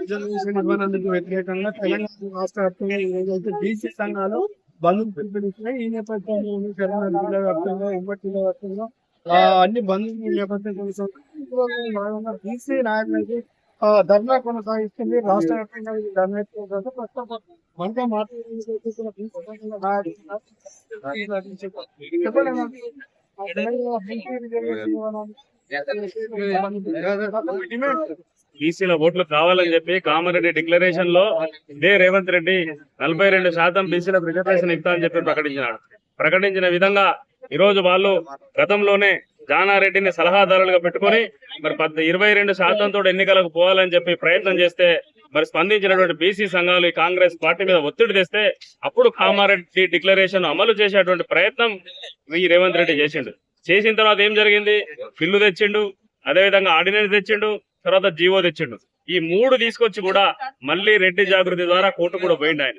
Reservation ఇవ్వనందుకు వ్యతిరేకంగా తెలంగాణ రాష్ట్ర వ్యాప్తంగా ఏదైతే బీసీ సంఘాలు బంధులు పిలుపునిస్తున్నాయి ఈ నేపథ్యంలో తెలంగాణ జిల్లా వ్యాప్తంగా ఉమ్మడి జిల్లా వ్యాప్తంగా అన్ని బంధువులు నేపథ్యం కోసం భాగంగా బీసీ నాయకులకి ధర్నా కొనసాగిస్తుంది. రాష్ట్ర వ్యాప్తంగా ధర్నా ప్రస్తుతం మనతో మాట్లాడుతున్న చెప్పండి బీసీల ఓట్లు కావాలని చెప్పి కామారెడ్డి డిక్లరేషన్లో ఇదే రేవంత్ రెడ్డి నలభై రెండు శాతం బీసీలకు రిజర్వేషన్ ఇస్తా అని చెప్పి ప్రకటించినాడు. ప్రకటించిన విధంగా ఈ రోజు వాళ్ళు గతంలోనే జానారెడ్డిని సలహాదారులుగా పెట్టుకొని మరి పద్ ఇరవై రెండు శాతంతో ఎన్నికలకు పోవాలని చెప్పి ప్రయత్నం చేస్తే మరి స్పందించినటువంటి బీసీ సంఘాలు ఈ కాంగ్రెస్ పార్టీ మీద ఒత్తిడి తెస్తే అప్పుడు కామారెడ్డి డిక్లరేషన్ అమలు చేసేటువంటి ప్రయత్నం ఈ రేవంత్ రెడ్డి చేసిండు. చేసిన తర్వాత ఏం జరిగింది? బిల్లు తెచ్చిండు అదేవిధంగా ఆర్డినెన్స్ తెచ్చిండు తర్వాత జీవో తెచ్చిండు. ఈ మూడు తీసుకొచ్చి కూడా మళ్ళీ రెడ్డి జాగృతి ద్వారా కోర్టు కూడా పోయిండు ఆయన.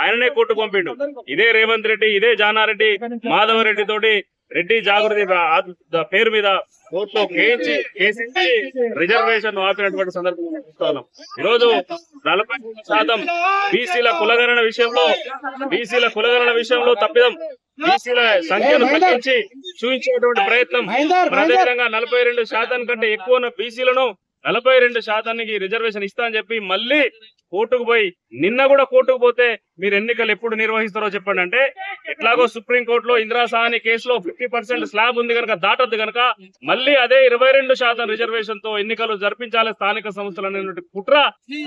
ఆయననే కోర్టు పంపిండు. ఇదే రేవంత్ రెడ్డి ఇదే జానారెడ్డి మాధవరెడ్డి తోటి రెడ్డి జాగృతి పేరు మీద కోర్టులో కేసి కేసించి రిజర్వేషన్ ఆపినటువంటి సందర్భం చూస్తున్నాం ఈరోజు నలభై శాతం బీసీల కులగణన విషయంలో బీసీల కులగణన విషయంలో తప్పిదం. బీసీల సంఖ్యను తగ్గించి చూపించేటువంటి ప్రయత్నం. మరి అదేవిధంగా నలభై రెండు శాతం కంటే ఎక్కువ ఉన్న బీసీలను నలభై రెండు శాతానికి రిజర్వేషన్ ఇస్తా అని చెప్పి మళ్ళీ కోర్టుకు పోయి నిన్న కూడా కోర్టుకు పోతే మీరు ఎన్నికలు ఎప్పుడు నిర్వహిస్తారో చెప్పండి అంటే ఎట్లాగో సుప్రీం కోర్టులో ఇందిరా సాహని కేసులో ఫిఫ్టీ పర్సెంట్ స్లాబ్ ఉంది కనుక దాటొద్దు కనుక మళ్ళీ అదే ఇరవై రెండు శాతం రిజర్వేషన్తో ఎన్నికలు జరిపించాలి స్థానిక సంస్థలు అనేటువంటి కుట్ర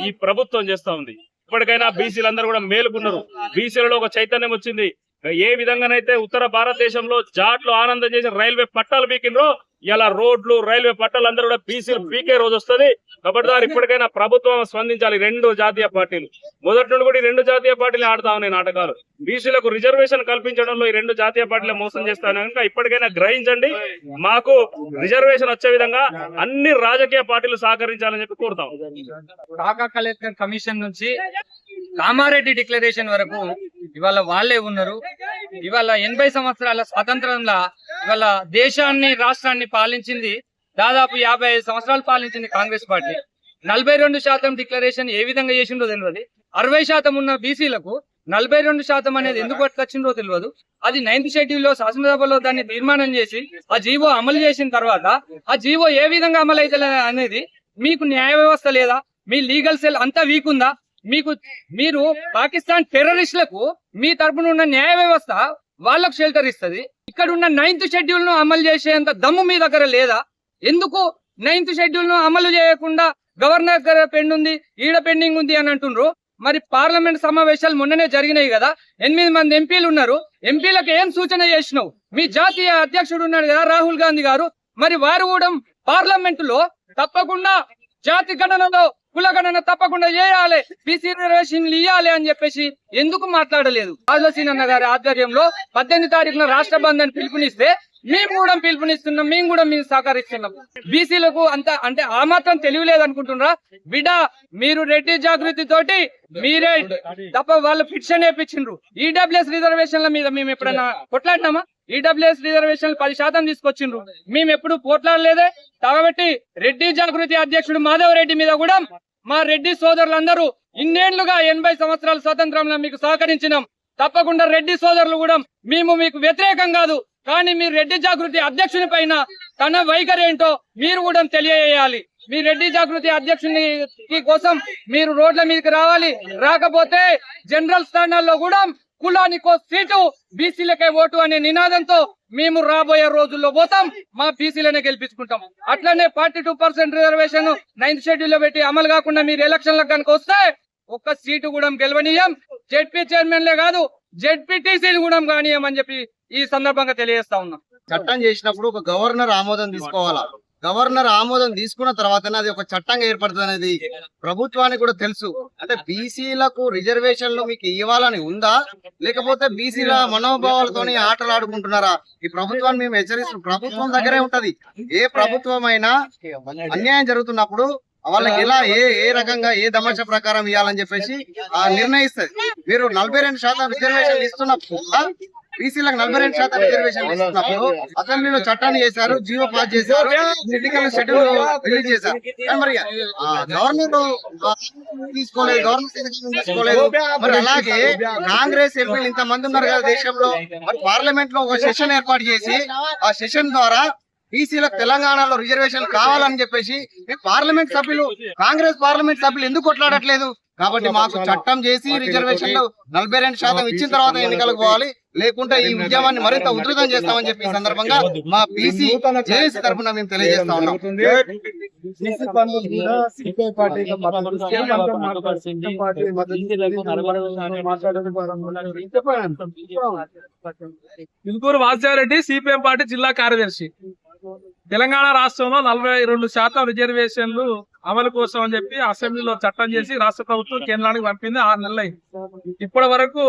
ఈ ప్రభుత్వం చేస్తా ఉంది. ఇప్పటికైనా బీసీలందరూ కూడా మేలుకున్నారు. బీసీలలో ఒక చైతన్యం వచ్చింది. ఏ విధంగానైతే ఉత్తర భారతదేశంలో జాట్లు ఆనందం చేసి రైల్వే పట్టాలు పీకినరో ఇలా రోడ్లు రైల్వే పట్టాలు అందరూ కూడా బీసీలు పీకే రోజు వస్తుంది. కాబట్టి దాని ఇప్పటికైనా ప్రభుత్వం స్పందించాలి. రెండు జాతీయ పార్టీలు. మొదటి నుండి కూడా ఈ రెండు జాతీయ పార్టీలు ఆడుతా ఉన్నాయి నాటకాలు. బీసీలకు రిజర్వేషన్ కల్పించడంలో ఈ రెండు జాతీయ పార్టీలు మోసం చేస్తాను కనుక ఇప్పటికైనా గ్రహించండి. మాకు రిజర్వేషన్ వచ్చే విధంగా అన్ని రాజకీయ పార్టీలు సహకరించాలని చెప్పి కోరుతాం. ఢాకా కలెక్టర్ కమిషన్ నుంచి కామారెడ్డి డిక్లరేషన్ వరకు ఇవాళ వాళ్ళే ఉన్నారు. ఇవాళ ఎనభై సంవత్సరాల స్వాతంత్రంలో ఇవాళ దేశాన్ని రాష్ట్రాన్ని పాలించింది దాదాపు యాభై ఐదు సంవత్సరాలు పాలించింది కాంగ్రెస్ పార్టీ. నలభై రెండు శాతం డిక్లరేషన్ ఏ విధంగా చేసిండో తెలియదు అరవై శాతం ఉన్న బీసీలకు నలభై రెండు శాతం అనేది ఎందుకు పట్టుకొచ్చిందో తెలియదు అది నైన్త్ షెడ్యూల్లో శాసనసభలో దాన్ని తీర్మానం చేసి ఆ జీవో అమలు చేసిన తర్వాత ఆ జీవో ఏ విధంగా అమలు అయితే అనేది మీకు న్యాయ వ్యవస్థ లేదా? మీ లీగల్ సెల్ అంతా వీక్ ఉందా? మీకు మీరు పాకిస్తాన్ టెర్రరిస్టులకు మీ తరపున ఉన్న న్యాయ వ్యవస్థ వాళ్ళకు షెల్టర్ ఇస్తుంది. ఇక్కడ ఉన్న నైన్త్ షెడ్యూల్ను అమలు చేసేంత దమ్ము మీ దగ్గర లేదా? ఎందుకు నైన్త్ షెడ్యూల్ను అమలు చేయకుండా గవర్నర్ దగ్గర పెండ్ ఉంది ఈడ పెండింగ్ ఉంది అని అంటుండ్రు? మరి పార్లమెంట్ సమావేశాలు మొన్ననే జరిగినాయి కదా ఎనిమిది మంది ఎంపీలు ఉన్నారు. ఎంపీలకు ఏం సూచన చేసినావు? మీ జాతీయ అధ్యక్షుడు ఉన్నాడు కదా రాహుల్ గాంధీ గారు. మరి వారు కూడా పార్లమెంట్లో తప్పకుండా జాతి గణనలో కుల గణన తప్పకుండా చేయాలి. బీసీ రిజర్వేషన్లు ఇవ్వాలి అని చెప్పేసి ఎందుకు మాట్లాడలేదు? రాజసీన్ అన్న గారి ఆధ్వర్యంలో పద్దెనిమిది తారీఖున రాష్ట్ర బంద్ అని పిలుపునిస్తే మేము కూడా పిలుపునిస్తున్నాం మేము కూడా మేము సహకరిస్తున్నాం. బీసీలకు అంత అంటే ఆ మాత్రం తెలియలేదు అనుకుంటున్నారా బిడ మీరు రెడ్డి జాగృతి తోటి మీరే తప్ప వాళ్ళు ఫిక్షన్ వేయించిండ్రు ఈడబ్ల్యూఎస్ రిజర్వేషన్ల మీద మేము ఎప్పుడైనా కొట్లాడినామా? ఈడబ్ల్యూఎస్ రిజర్వేషన్లు పది శాతం తీసుకొచ్చిండ్రు. మేము ఎప్పుడు పోట్లాడలేదే. కాబట్టి రెడ్డి జాగృతి అధ్యక్షుడు మాధవ్ రెడ్డి మీద కూడా మా రెడ్డి సోదరులందరూ ఇన్నేళ్ళుగా ఎనభై సంవత్సరాల స్వాతంత్రంలో మీకు సహకరించినాం. తప్పకుండా రెడ్డి సోదరులు కూడా మేము మీకు వ్యతిరేకం కాదు. కానీ మీరు రెడ్డి జాగృతి అధ్యక్షుని పైన తన వైఖరి ఏంటో మీరు కూడా తెలియజేయాలి. మీ రెడ్డి జాగృతి అధ్యక్షుని కోసం మీరు రోడ్ల మీదకి రావాలి. రాకపోతే జనరల్ స్థానాల్లో కూడా కులానికో సీటు బీసీలకే ఓటు అనే నినాదంతో మేము రాబోయే రోజుల్లో పోతాం. మా బీసీలనే గెలిపించుకుంటాం. అట్లనే forty two percent reservation ninth షెడ్యూల్లో పెట్టి అమలు కాకుండా మీరు ఎలక్షన్లకు కనుక వస్తే ఒక్క సీటు కూడా గెలవనీయం. జెడ్పీ చైర్మన్లే కాదు జెడ్పీటీసీలు కూడా కానీయమని చెప్పి ఈ సందర్భంగా తెలియజేస్తా ఉన్నాం. చట్టం చేసినప్పుడు ఒక గవర్నర్ ఆమోదం తీసుకోవాలా? గవర్నర్ ఆమోదం తీసుకున్న తర్వాతనే అది ఒక చట్టంగా ఏర్పడుతుంది అనేది ప్రభుత్వానికి కూడా తెలుసు. అంటే బీసీలకు రిజర్వేషన్లు మీకు ఇవ్వాలని ఉందా? లేకపోతే బీసీల మనోభావాలతోని ఆటలు ఆడుకుంటున్నారా? ఈ ప్రభుత్వాన్ని మేము హెచ్చరిస్తున్నాం. ప్రభుత్వం దగ్గరే ఉంటది. ఏ ప్రభుత్వం అయినా అన్యాయం జరుగుతున్నప్పుడు వాళ్ళకి ఎలా ఏ ఏ రకంగా ఏ దమర్శ ప్రకారం ఇవ్వాలని చెప్పేసి ఆ నిర్ణయిస్తుంది. మీరు నలభై రెండు శాతం రిజర్వేషన్ ఇస్తున్నప్పుడు బీసీలకు నలభై రెండు శాతం రిజర్వేషన్ ఇస్తున్నప్పుడు అసెంబ్లీలో చట్టాన్ని చేశారు జీవో పాస్ చేశారు ఎన్నికల షెడ్యూల్ రిలీజ్ చేశారు. మరి గవర్నమెంట్ తీసుకోలేదు గవర్నమెంట్ తీసుకోలేదు. మరి అలాగే కాంగ్రెస్ ఎంపీలు ఇంత మంది ఉన్నారు కదా దేశంలో. మరి పార్లమెంట్లో ఒక సెషన్ ఏర్పాటు చేసి ఆ సెషన్ ద్వారా బీసీలకు తెలంగాణలో రిజర్వేషన్ కావాలని చెప్పేసి పార్లమెంట్ సభ్యులు కాంగ్రెస్ పార్లమెంట్ సభ్యులు ఎందుకు కొట్లాడట్లేదు? కాబట్టి మాకు చట్టం చేసి రిజర్వేషన్లు నలభై రెండు శాతం ఇచ్చిన తర్వాత ఎన్నికలకు పోవాలి. లేకుంటే ఈ ఉద్యమాన్ని మరింత ఉధృతం చేస్తామని చెప్పి సందర్భంగా మా బీసీ జేఏసీ తరఫున మేము తెలియజేస్తా ఉన్నాం. వాసుదేవరెడ్డి సిపిఎం పార్టీ జిల్లా కార్యదర్శి. తెలంగాణ రాష్ట్రంలో నలభై రెండు శాతం రిజర్వేషన్లు అమలు కోసం అని చెప్పి అసెంబ్లీలో చట్టం చేసి రాష్ట్ర ప్రభుత్వం కేంద్రానికి పంపింది ఆరు నెలలు ఇప్పటి వరకు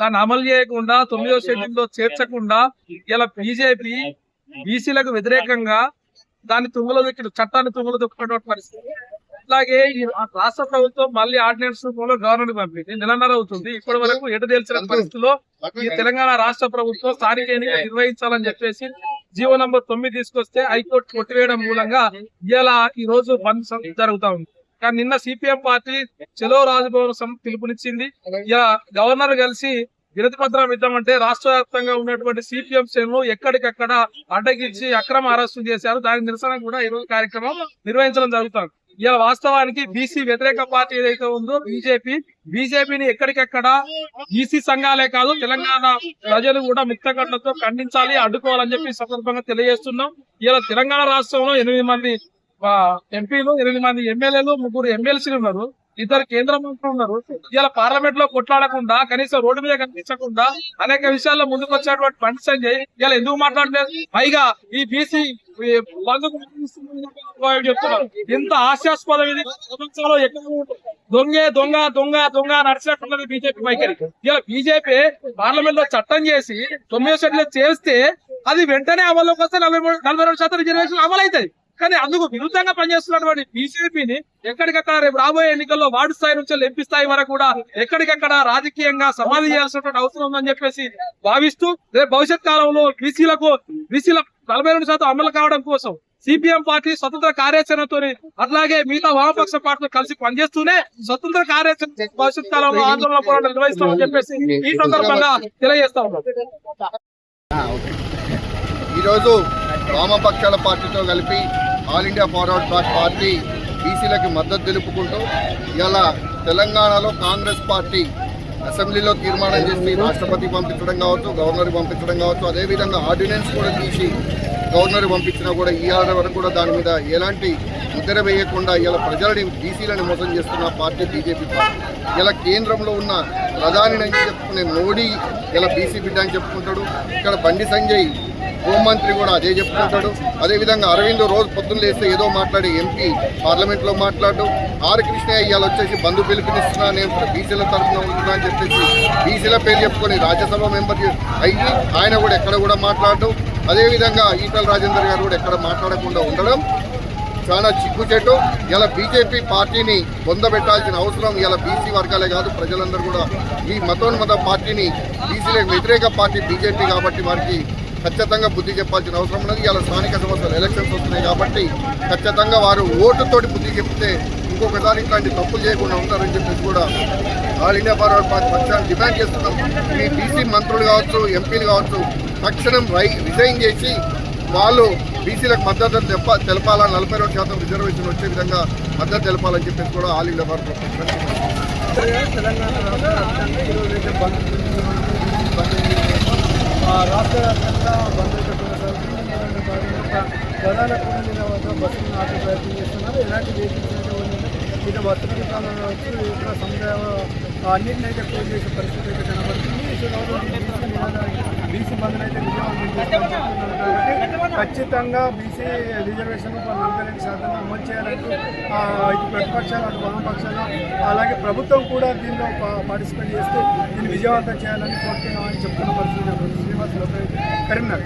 దాన్ని అమలు చేయకుండా తొమ్మిదో షెడ్యూల్లో చేర్చకుండా ఇలా బీజేపీ బీసీలకు వ్యతిరేకంగా దాన్ని తుంగలో దొక్కిన చట్టాన్ని తుంగలో దొక్కినటువంటి పరిస్థితి. అట్లాగే ఈ రాష్ట్ర ప్రభుత్వం మళ్ళీ ఆర్డినెన్స్ రూపంలో గవర్నర్ పంపింది. నెలన్నర అవుతుంది. ఇప్పటి వరకు ఎటు తెలిసిన పరిస్థితిలో ఈ తెలంగాణ రాష్ట్ర ప్రభుత్వం స్థానిక ఎన్నికలు నిర్వహించాలని చెప్పేసి జీవో నంబర్ తొమ్మిది తీసుకొస్తే హైకోర్టు కొట్టివేయడం మూలంగా ఇలా ఈ రోజు బంద్ జరుగుతా ఉంది. కానీ నిన్న సిపిఎం పార్టీ చెలో రాజభవన్ సం- పిలుపునిచ్చింది. ఇలా గవర్నర్ కలిసి వినతి పత్రం ఇద్దామంటే రాష్ట్ర వ్యాప్తంగా ఉన్నటువంటి సిపిఎం శ్రేణులు ఎక్కడికక్కడ అడ్డగించి అక్రమ అరెస్టు చేశారు. దానికి నిరసన కూడా ఈ రోజు కార్యక్రమం నిర్వహించడం జరుగుతుంది. ఇలా వాస్తవానికి బీసీ వ్యతిరేక పార్టీ ఏదైతే ఉందో బీజేపీ బీజేపీని ఎక్కడికెక్కడ బీసీ సంఘాలే కాదు తెలంగాణ ప్రజలు కూడా ముక్తగడ్డతో ఖండించాలి అడ్డుకోవాలని చెప్పి సందర్భంగా తెలియజేస్తున్నాం. ఇలా తెలంగాణ రాష్ట్రంలో ఎనిమిది మంది ఎంపీలు ఎనిమిది మంది ఎమ్మెల్యేలు ముగ్గురు ఎమ్మెల్సీలు ఉన్నారు. ఇద్దరు కేంద్ర మంత్రులు ఉన్నారు. ఇలా పార్లమెంట్లో కొట్లాడకుండా కనీసం రోడ్డు మీద కనిపించకుండా అనేక విషయాల్లో ముందుకు వచ్చేటువంటి బండి సంజయ్ ఇలా ఎందుకు మాట్లాడలేదు? పైగా ఈ బీసీ చెప్తున్నారు. ఎంత హాస్యాస్పదం ఇది. ప్రపంచంలో ఎక్కడ దొంగే దొంగ దొంగ దొంగ నడిచినట్టున్నది బీజేపీ వైఖరి ఇలా బీజేపీ పార్లమెంట్లో చట్టం చేసి తొమ్మిదో షెడ్యూల్ చేస్తే అది వెంటనే అమల్లోకి వస్తే నలభై నలభై రెండు శాతం రిజర్వేషన్ అమలు అవుతాయి కానీ అందుకు విరుద్ధంగా పనిచేస్తున్నటువంటి బీజేపీని ఎక్కడికక్కడ రేపు రాబోయే ఎన్నికల్లో వార్డు స్థాయి నుంచి ఎంపీ స్థాయి వరకు కూడా ఎక్కడికక్కడ రాజకీయంగా సమాధి చేయాల్సినటువంటి అవసరం ఉందని చెప్పేసి భావిస్తూ రేపు భవిష్యత్ కాలంలో బీసీలకు బీసీల నలభై రెండు శాతం అమలు కావడం కోసం సిపిఎం పార్టీ స్వతంత్ర కార్యాచరణతో అట్లాగే మిగతా వామపక్ష పార్టీలు కలిసి పనిచేస్తూనే స్వతంత్ర కార్యాచరణ భవిష్యత్ కాలంలో ఆందోళన పోరాటం నిర్వహిస్తామని చెప్పేసి ఈ సందర్భంగా తెలియజేస్తా ఉన్నాం. ఈరోజు వామపక్షాల పార్టీతో కలిపి All India Forward Bloc party బీసీలకు మద్దతు తెలుపుకుంటూ ఇలా తెలంగాణలో కాంగ్రెస్ పార్టీ అసెంబ్లీలో తీర్మానం చేసి రాష్ట్రపతి పంపించడం కావచ్చు గవర్నర్ పంపించడం కావచ్చు అదేవిధంగా ఆర్డినెన్స్ కూడా తీసి గవర్నర్ పంపించినా కూడా ఈ ఆర్డర్ వరకు కూడా దాని మీద ఎలాంటి ముద్ర వేయకుండా ఇలా ప్రజలని బీసీలను మోసం చేస్తున్న పార్టీ బీజేపీ పార్టీ. ఇలా కేంద్రంలో ఉన్న ప్రధాని అని చెప్పుకునే మోడీ ఇలా బీసీ బిడ్డ అని చెప్పుకుంటాడు. ఇక్కడ బండి సంజయ్ హోంమంత్రి కూడా అదే చెప్పుకుంటాడు. అదేవిధంగా అరవింద్ రోజు పొద్దున్న లేస్తే ఏదో మాట్లాడి ఎంపీ పార్లమెంట్లో మాట్లాడు ఆర్ కృష్ణయ్య ఇవాళ వచ్చేసి బంధు పిలుపునిస్తున్నా నేను బీసీల తరఫున ఉంటున్నా అని చెప్పేసి బీసీల పేరు చెప్పుకొని రాజ్యసభ మెంబర్ అయ్యి ఆయన కూడా ఎక్కడ కూడా మాట్లాడడం. అదేవిధంగా ఈటల రాజేందర్ గారు కూడా ఎక్కడ మాట్లాడకుండా ఉండడం. చాలా చిక్కుచెట్టు ఇలా బీజేపీ పార్టీని పొందబెట్టాల్సిన అవసరం ఇలా బీసీ వర్గాలే కాదు ప్రజలందరూ కూడా. ఈ మతోన్మత పార్టీని బీసీలకు వ్యతిరేక పార్టీ బీజేపీ కాబట్టి వారికి ఖచ్చితంగా బుద్ధి చెప్పాల్సిన అవసరం ఉన్నది. ఇలా స్థానిక సంస్థలు ఎలక్షన్స్ వస్తున్నాయి కాబట్టి ఖచ్చితంగా వారు ఓటుతోటి బుద్ధి చెప్తే ఇంకొకసారి ఇట్లాంటి తప్పులు చేయకుండా ఉంటారని చెప్పేసి కూడా ఆల్ ఇండియా ఫార్వర్డ్ పార్టీ పక్షాన్ని డిమాండ్ చేస్తున్నాం. ఈ బీసీ మంత్రులు కావచ్చు ఎంపీలు కావచ్చు తక్షణం రై రిజైన్ చేసి వాళ్ళు బీసీలకు మద్దతు తెప్ప తెలపాలని నలభై రెండు శాతం రిజర్వేషన్ వచ్చే విధంగా మద్దతు తెలపాలని చెప్పేసి కూడా ఆల్ ఇండియా ఫార్వర్డ్ తెలంగాణ రాష్ట్ర వ్యాప్తంగా ఈరోజు అయితే బంద్ బంద్ ఆ రాష్ట్ర వ్యాప్తంగా బంద్ అయితే కొనసాగుతుంది ఎందుకంటే భాగంగా ప్రధాన కూలీల వద్ద బస్సులు నాటే ప్రయత్నం చేస్తున్నారు. ఎలాంటి వెహికల్స్ అయితే ఉన్నాయి ఇక వర్తక దుకాణాలు కావచ్చు ఇతర సముదాయ అన్నింటినైతే అయితే క్లోజ్ చేసే పరిస్థితి అయితే కనబడుతుంది. సో బీసీ బంధులు అయితే విజయవాడ ఖచ్చితంగా బీసీ రిజర్వేషన్ నలభై రెండు శాతం అమలు చేయాలంటూ ఇటు ప్రతిపక్షాలు అటు వామపక్షాలు అలాగే ప్రభుత్వం కూడా దీనిలో పా- పార్టిసిపేట్ చేస్తూ దీన్ని విజయవంతం చేయాలని కోరుతున్నామని చెప్తున్న పరిస్థితి శ్రీనివాస్ కరీంనగర్.